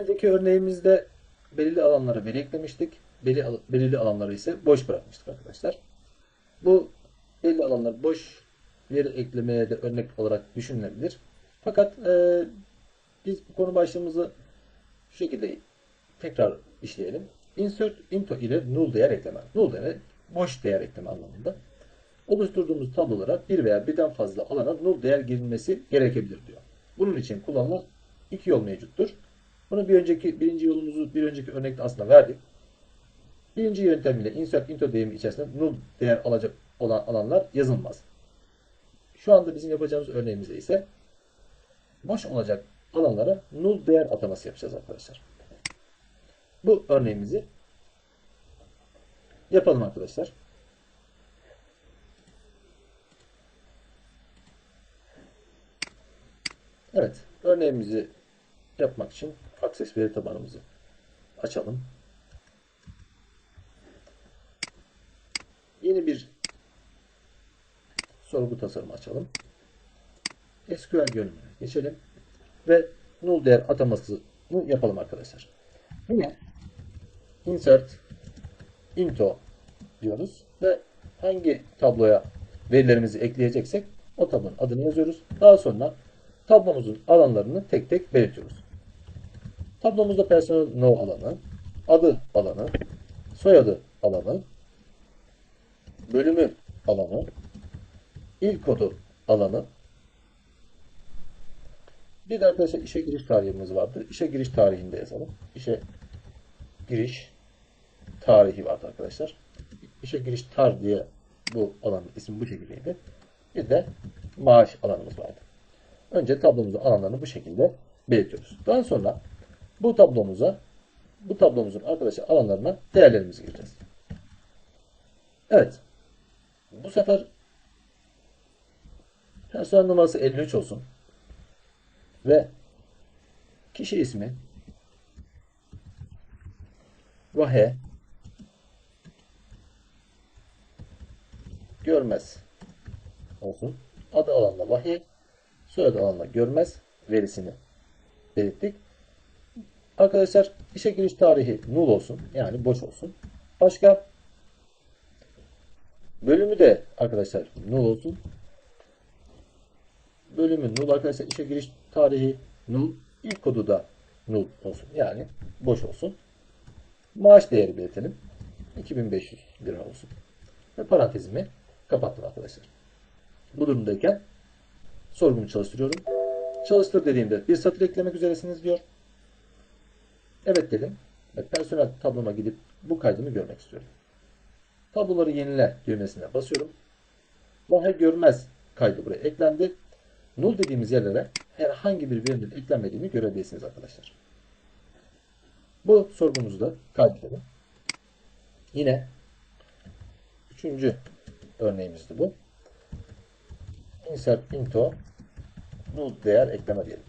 önceki örneğimizde belirli alanlara veri eklemiştik. Belirli, al- belirli alanları ise boş bırakmıştık arkadaşlar. Bu belli alanlar boş veri eklemeye de örnek olarak düşünülebilir. Fakat e, biz bu konu başlığımızı şu şekilde tekrar işleyelim. Insert into ile null değer ekleme. Null değer boş değer ekleme anlamında. Oluşturduğumuz tablolara bir veya birden fazla alana null değer girilmesi gerekebilir diyor. Bunun için kullanılan iki yol mevcuttur. Bunu bir önceki birinci yolumuzu bir önceki örnekte aslında verdik. Birinci yöntem ile insert into deyimi içerisinde null değer alacak olan alanlar yazılmaz. Şu anda bizim yapacağımız örneğimizde ise boş olacak alanlara null değer ataması yapacağız arkadaşlar. Bu örneğimizi yapalım arkadaşlar. Evet, örneğimizi yapmak için Access veri tabanımızı açalım. Yeni bir sorgu tasarımı açalım. SQL görünümüne geçelim ve null değer atamasını yapalım arkadaşlar. Yine insert into diyoruz ve hangi tabloya verilerimizi ekleyeceksek o tablonun adını yazıyoruz. Daha sonra tablomuzun alanlarını tek tek belirtiyoruz. Tablomuzda personel no alanı, adı alanı, soyadı alanı, bölümü alanı, il kodu alanı, bir de arkadaşlar işe giriş tarihimiz vardı. İşe giriş tarihini de yazalım. İşe giriş tarihi vardı arkadaşlar. İşe giriş tar diye bu alanın ismi bu şekildeydi. Bir de maaş alanımız vardı. Önce tablomuzun alanlarını bu şekilde belirtiyoruz. Daha sonra bu tablomuza bu tablomuzun arkadaşlar alanlarına değerlerimizi gireceğiz. Evet. Bu sefer personel numarası 53 olsun. Ve kişi ismi Vahe görmez olsun. Adı alanla Vahe soyadı alanla görmez verisini belirttik. Arkadaşlar işe giriş tarihi null olsun. Yani boş olsun. Başka bölümü de arkadaşlar null olsun. Bölümü null arkadaşlar işe giriş tarihi null. ilk kodu da null olsun. Yani boş olsun. Maaş değeri belirtelim. 2500 lira olsun. Ve parantezimi kapattım arkadaşlar. Bu durumdayken sorgumu çalıştırıyorum. Çalıştır dediğimde bir satır eklemek üzeresiniz diyor. Evet dedim. Ve personel tabloma gidip bu kaydımı görmek istiyorum. Tabloları yenile düğmesine basıyorum. Vahe görmez kaydı buraya eklendi. Null dediğimiz yerlere herhangi bir verinin eklenmediğini görebilirsiniz arkadaşlar. Bu sorgumuzu da kaydedelim. Yine üçüncü örneğimizdi bu. Insert into null değer ekleme diyelim.